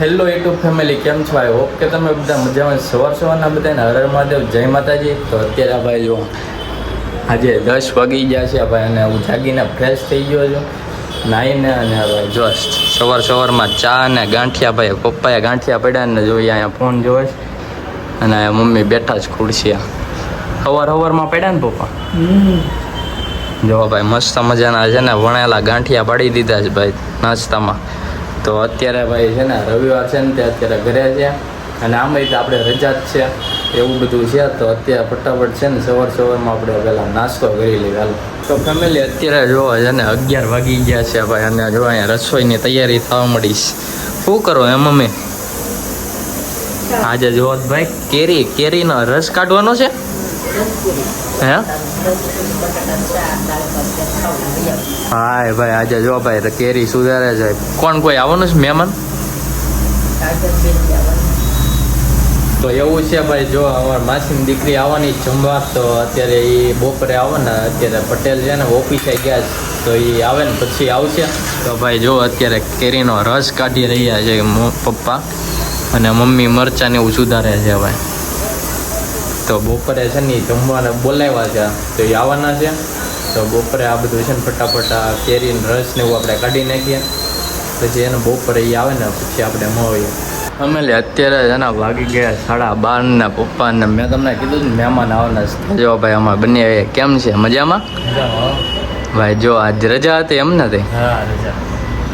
Hello YouTube family કેમ છો? I hope કે તમે બધા મજામાં સવાર સવારના બધાને હર મહાદેવ જય માતાજી. તો અત્યારે આ ભાઈ જો આજે દસ વાગી ગયા છે. ભાઈ અને હું જાગીને ફ્રેશ થઈ ગયો છું. નાહીને અને ભાઈ જોશ સવાર સવારમાં ચા અને ગાંઠિયા ભાઈ પપ્પાએ ગાંઠિયા પડ્યા ને જોઈએ અહીંયા ફોન જોવે છે. અને મમ્મી બેઠા જ ખુરશીયા સવાર સવારમાં પડ્યા ને પપ્પા? જો ભાઈ મસ્ત મજાના છે ને વણેલા ગાંઠિયા પાડી દીધા છે ભાઈ નાસ્તામાં. તો અત્યારે ભાઈ છે ને રવિવાર છે ને તે અત્યારે ઘરે છે. અને આમાં તો આપણે રજા જ છે. એવું બધું છે. તો અત્યારે ફટાફટ છે ને સવાર સવારમાં આપણે પહેલાં નાસ્તો કરી લઈએ. હાલ. તો ફેમિલી અત્યારે જો છે ને અગિયાર વાગી ગયા છે ભાઈ. અને જો અહીંયા રસોઈની તૈયારી થવા મળી શું કરો એમ મમ્મી? આજે જો ભાઈ કેરી કેરીનો રસ કાઢવાનો છે? હે? એ ભાઈ આજે જો ભાઈ કેરી સુધારે છે. કોણ કોઈ આવવાનું છે? મહેમાન? તો એવું છે ભાઈ જો અમારા માસીની દીકરી આવવાની જમવા તો અત્યારે એ બપોરે આવે ને અત્યારે પટેલ છે ને ઓફિસે ગયા છે. તો એ આવે ને પછી આવશે. તો ભાઈ જો અત્યારે કેરીનો રસ કાઢી રહ્યા છે પપ્પા. અને મમ્મી મરચાં ને એવું સુધારે છે ભાઈ. તો બપોરે છે ને જમવાને બોલાવ્યા છે. તો એ આવવાના છે. તો બપોરે આ બધું છે ને ફટાફટ કેરીને રસ ને એવું આપણે કાઢી નાખીએ. પછી એને બપોરે એ આવે ને પછી આપણે મળીએ. અમે લે અત્યારે છે ને વાગી ગયા સાડા બાર ને પપ્પા ને મેં તમને કીધું ને મહેમાન આવવાના છે. જો ભાઈ અમારે બંને કેમ છે? મજામાં? ભાઈ જો આજ રજા હતી એમ નથી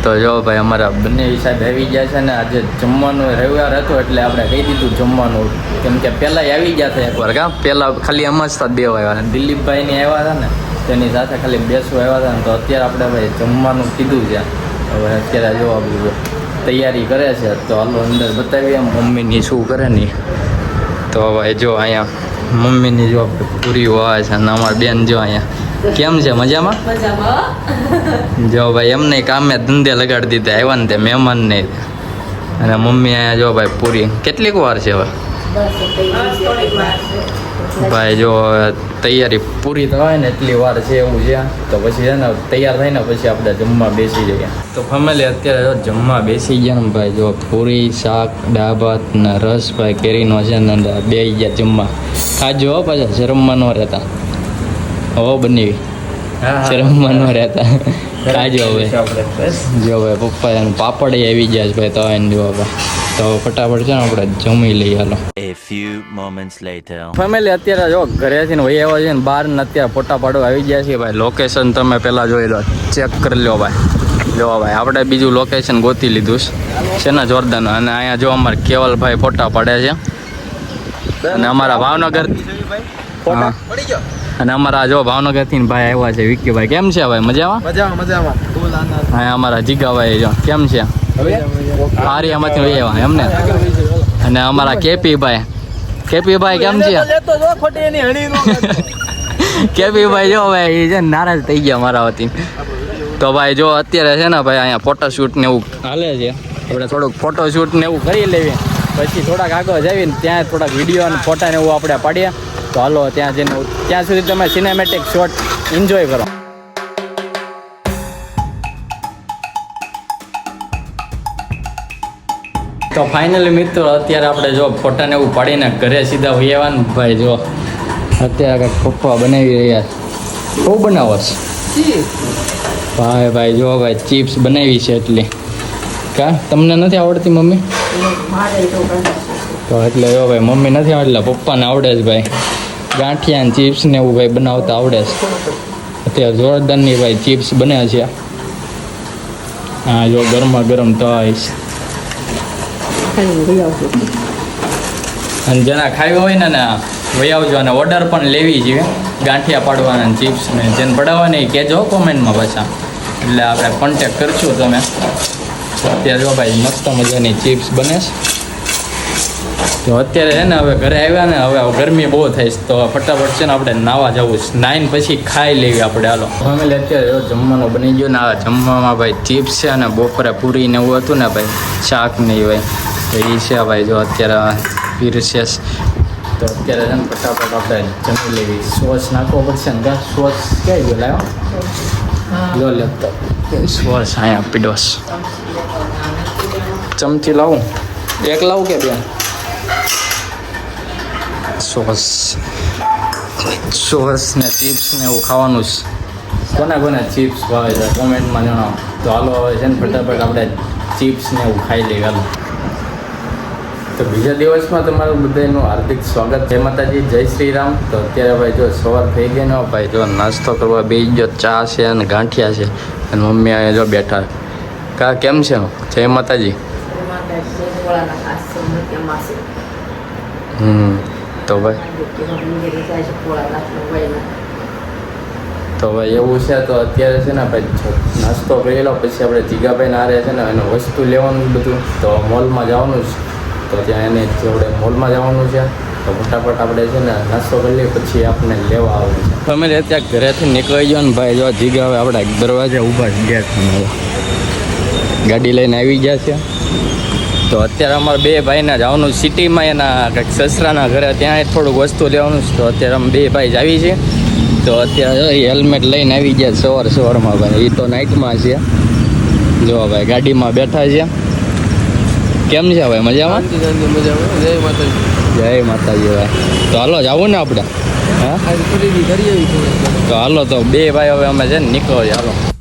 તો જો ભાઈ, અમારા બંને હિસાબ આવી ગયા છે ને, આજે જમવાનું રવિવાર હતો એટલે આપણે કહી દીધું જમવાનું. કેમ કે પહેલાં આવી ગયા હતા એકવાર કામ પહેલાં ખાલી એમ જ હતા બે આવ્યા ને આવ્યા હતા ને, તેની સાથે ખાલી બેસવા આવ્યા હતા ને, તો અત્યારે આપણે ભાઈ જમવાનું કીધું છે. હવે અત્યારે જોવા બધું તૈયારી કરે છે, તો હાલો અંદર બતાવીએ મમ્મીની શું કરે ને. તો હવે જો અહીંયા મમ્મીની જો પૂરી હોય છે અને અમારી બેન જો અહીંયા કેમ છે? મજામાં? જો ભાઈ એમને કામે ધંધે લગાડી દીધા આવ્યા ને તે મહેમાન નહીં અને મમ્મી અહીંયા જો ભાઈ પૂરી. કેટલીક વાર છે હવે? ભાઈ જો તૈયારી પૂરી થવાય ને એટલી વાર છે એવું છે. તો પછી છે ને તૈયાર થાય ને પછી આપણે જમવા બેસી જઈએ. તો ફેમિલી અત્યારે જો જમવા બેસી ગયા ને ભાઈ જો પૂરી શાક દાળ ભાત ને રસ ભાઈ કેરીનો છે ને બે ગયા જમવા. ખાજો પાછા શરમમાં ન રહેતા. હો બની શરમમાં ન રહેતા. ખાજો હવે. જો ભાઈ પપ્પા એને પાપડ આવી ગયા છે ભાઈ તો એને જો ભાઈ તો ફટાફટ છે ને આપણે જમી લઈએ હાલો. A few moments later. Family અત્યારે જો ઘરેથી ને વહી આવ્યા છે ને બહાર ને અત્યારે ફોટા પાડવા આવી ગયા છે ભાઈ. લોકેશન તમે પહેલા જોઈ લો. ચેક કરી લો ભાઈ. જો ભાઈ આપણે બીજું લોકેશન ગોતી લીધું છે. છે ને જોરદાર અને અહીંયા જો અમારે કેવલભાઈ ફોટા પાડે છે. અને અમારા ભાવનગર હા. અને અમારા જો ભાવનગરથી ભાઈ આવ્યા છે વિક્કીભાઈ કેમ છે ભાઈ? મજામાં? મજામાં મજામાં. અમારા જીગાભાઈ જો. કેમ છે? આર્યામાંથી વહી આવ્યા એમને અને અમારા કેપી ભાઈ કેપી ભાઈ કેમ છે? કેપીભાઈ જો ભાઈ જો ભાઈ એ છે નારાજ થઈ ગયા મારા વતી. તો ભાઈ જો અત્યારે છે ને ભાઈ અહીંયા ફોટોશૂટ ને એવું હાલે છે. આપણે થોડુંક ફોટોશૂટ ને એવું કરી લેવી. પછી થોડાક આગળ જઈને ત્યાં થોડાક વીડિયો અને ફોટા ને એવું આપણે પાડીએ. તો હાલો ત્યાં જઈને ત્યાં સુધી તમે સિનેમેટિક શોટ એન્જોય કરો. તો ફાઇનલી મિત્રો અત્યારે આપણે જો ફોટાને એવું પાડીને ઘરે સીધા હોઈ આવવાનું. ભાઈ જો અત્યારે પપ્પા બનાવી રહ્યા છે. બહુ બનાવો છે? ભાઈ ભાઈ જો ભાઈ ચિપ્સ બનાવી છે એટલી. કા? તમને નથી આવડતી મમ્મી? તો એટલે જો ભાઈ મમ્મી નથી એટલે પપ્પાને આવડે છે ભાઈ. ગાંઠિયા ચિપ્સ ને એવું ભાઈ બનાવતા આવડે છે. અત્યારે જોરદારની ભાઈ ચિપ્સ બને છે. હા જો ગરમા ગરમ છે અને જેના ખાવી હોય ને વહી આવજો અને ઓર્ડર પણ લેવી જોઈએ ગાંઠિયા પાડવાના ચિપ્સ ને જેને પડાવવાની કહેજો કોમેન્ટમાં પાછા. એટલે આપણે કોન્ટેક કરશું તમે. અત્યારે જો ભાઈ મસ્ત મજાની ચિપ્સ બને છે. તો અત્યારે છે ને હવે ઘરે આવ્યા ને હવે ગરમી બહુ થાય છે. તો ફટાફટ છે ને આપણે નાવા જવું છે. નાઈન પછી ખાઈ લેવી આપણે હાલો. ફેમિલી અત્યારે જમવાનું બની ગયો ને આ જમવામાં ભાઈ ચિપ્સ છે અને બપોરે પૂરી ને એવું હતું ને ભાઈ શાક ને ભાઈ. તો એ છે ભાઈ જો અત્યારે પીરસે છે. તો અત્યારે છે ને ફટાફટ આપણે જમી લેવી. સોસ નાખવો પડશે ને સોસ ક્યાં ગયો? લાવ્યો લો લેતો સોસ અહીંયા પીડોસ ચમચી લાવું? એક લાવું કે બે? સોસ. સોસ ને ચિપ્સ ને એવું ખાવાનું છે કોના કોને ચિપ્સ ભાવે છે? કોમેન્ટમાં જણાવો. તો હાલો હવે છે ને ફટાફટ આપણે ચિપ્સ ને એવું ખાઈ લઈએ હાલો. તો બીજા દિવસમાં તમારું બધાનું હાર્દિક સ્વાગત. જય માતાજી જય શ્રી રામ તો અત્યારે ભાઈ જો સવાર થઈ ગઈ ને ભાઈ જો નાસ્તો કરવા બે જો ચા છે અને ગાંઠિયા છે. અને મમ્મી અહીંયા જો બેઠા કા કેમ છે? જય માતાજી. હમ. તો ભાઈ? તો ભાઈ એવું છે તો અત્યારે છે ને ભાઈ નાસ્તો કરી લો, પછી આપણે જીગાભાઈ ના છે ને એને વસ્તુ લેવાનું બધું. તો મોલમાં જવાનું છે. તો ત્યાં એને જોડે મોલમાં જવાનું છે. તો ફટાફટ આપણે છે ને નાસ્તો કરી લઈએ, પછી આપણે લેવા આવે છે. તમે ત્યાં ઘરેથી નીકળી ગયો ને ભાઈ, જો જીગાભાઈ આપણે દરવાજે ઊભા ગયા ગયા ગાડી લઈને આવી ગયા છે. તો અત્યારે અમારે બે ભાઈને જવાનું સિટીમાં એના કંઈક સસરાના ઘરે ત્યાં થોડુંક વસ્તુ લેવાનું છે. તો અત્યારે અમે બે ભાઈ જ આવી છે તો અત્યારે હેલ્મેટ લઈને આવી ગયા સવાર સવારમાં ભાઈ. એ તો નાઇટમાં છે. જો ભાઈ ગાડીમાં બેઠા છે. કેમ છે ભાઈ મજામાં? જય માતાજી. જય માતાજી ભાઈ. તો હાલો જવું ને આપણે? હા? તો હાલો તો બે ભાઈ હવે અમે છે ને નીકળો હાલો.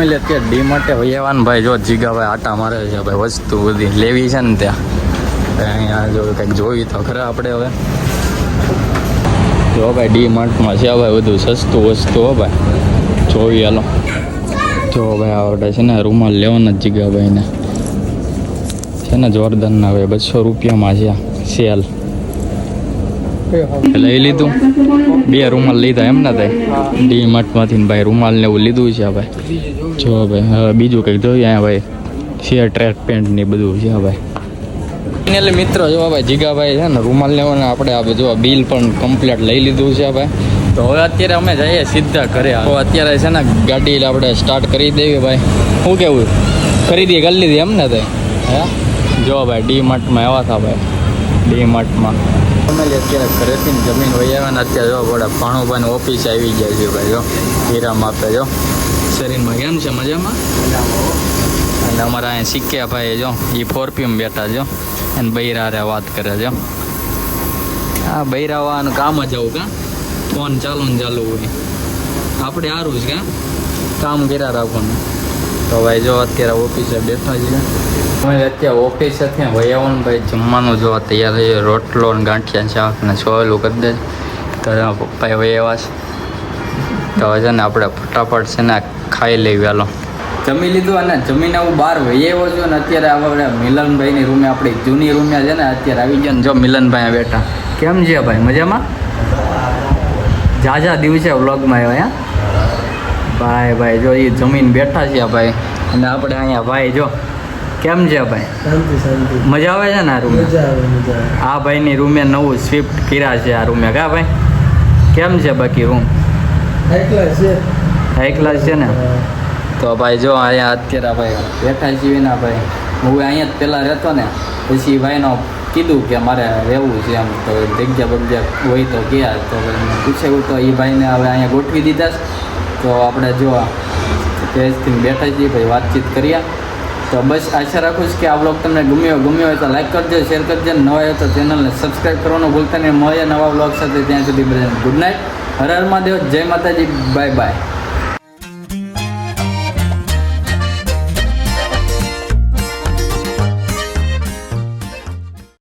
અમે લે અત્યારે ડી માટે વૈયાવાન ભાઈ, જો જીગાભાઈ આટા મારે છે, ભાઈ, વસ્તુ બધી લેવી છે ને ત્યાં. અહીંયા જો કંઈક જોઈ તો ખરા આપણે હવે. જો ભાઈ, ડી માર્ટમાં છે, ભાઈ, બધું સસ્તું વસ્તુ, હો ભાઈ. જોઈ હાલો. જો ભાઈ આવડે છે ને, રૂમાલ લેવાના જીગાભાઈને. છે ને, જોરદારના ભાઈ, બસો રૂપિયામાં છે સેલ. લઈ લીધું. બે રૂમાલ લીધા એમ ના થાય. ડી માર્ટમાંથી ભાઈ રૂમાલ ને એવું લીધું છે ભાઈ. જો ભાઈ, હવે બીજું કંઈક જોઈએ અહીંયા ભાઈ. શેર ટ્રેક પેન્ટ ને બધું છે ભાઈ. એટલે મિત્રો, જો ભાઈ જીગાભાઈ છે ને, રૂમાલ લેવાના આપણે આપણે જો બિલ પણ કમ્પ્લીટ લઈ લીધું છે ભાઈ. તો હવે અત્યારે અમે જઈએ સીધા ઘરે. તો અત્યારે છે ને ગાડી આપણે સ્ટાર્ટ કરી દેવી ભાઈ. શું કેવું? ખરીદી કરી લીધી એમ ને તે? હે? જો ભાઈ ડી માર્ટમાં એવા હતા ભાઈ. ડી માર્ટમાં અમે અત્યારે ઘરેથી જમીન વહી આવ્યા ને અત્યારે જો બધા ભાણુભાઈ ઓફિસ આવી ગયા છે ભાઈ જો. હીરામ આપે જો. શરીરમાં કેમ છે? મજામાં? અને અમારા અહીંયા સિક્ક્યા ભાઈ જો એ ફોરપીમ બેઠા જો. અને બૈરારે વાત કરે છે હા બૈરાવાનું કામ જ આવું કા? ફોન ચાલુ ને ચાલુ હોય. આપણે સારું છે કા? કામ કર્યા રાખવાનું. તો ભાઈ જો અત્યારે ઓફિસે બેઠા છીએ. અમે અત્યારે ઓફિસ ત્યાં વયાવાનું ભાઈ જમવાનું જોવા તૈયાર થઈ રોટલો ને ગાંઠિયા શાક ને છોલું કરી દે. તો પપ્પાએ વયાવા છે. તો છે ને આપણે ફટાફટ છે ને ખાઈ લઈ વેલો જમી લીધું અને જમીને હું બહાર આવ્યો છું ને અત્યારે આપણે મિલનભાઈની રૂમે આપણી જૂની રૂમે છે ને અત્યારે આવી ગયા ને જો મિલનભાઈ બેઠા. કેમ છે ભાઈ? મજામાં? ઝાઝા દિવસે વ્લોગમાં આવ્યા ભાઈ ભાઈ, જો એ જમીન બેઠા છે ભાઈ. અને આપણે અહીંયા ભાઈ જો કેમ છે ભાઈ? મજા આવે છે ને આ રૂમે? આ ભાઈની રૂમે નવું સ્વિફ્ટ કર્યા છે આ રૂમે કા ભાઈ? કેમ છે બાકી રૂમ હાઈ ક્લાસ છે. ને? તો ભાઈ જો અહીંયા અત્યારે ભાઈ બેઠા છીએ ને ભાઈ હું અહીંયા જ પહેલાં રહેતો ને પછી ભાઈનો કીધું કે મારે રહેવું છે એમ તો જગ્યા બગ્યા હોય તો ગયા તો પૂછેવું તો એ ભાઈને હવે અહીંયા ગોઠવી દીધા તો આપણે જો તેજથી બેઠા છીએ ભાઈ વાતચીત કર્યા તો બસ આશા રાખું છું કે આ બ્લોગ તમને ગમ્યો ગમ્યો હોય તો લાઈક કરજો શેર કરજો નવા હોય તો ચેનલને સબસ્ક્રાઈબ કરવાનું ભૂલતા નહીં. મળીએ નવા બ્લોગ સાથે ત્યાં સુધી બધા ગુડ નાઇટ હર હર મહાદેવ. જય માતાજી. Bye bye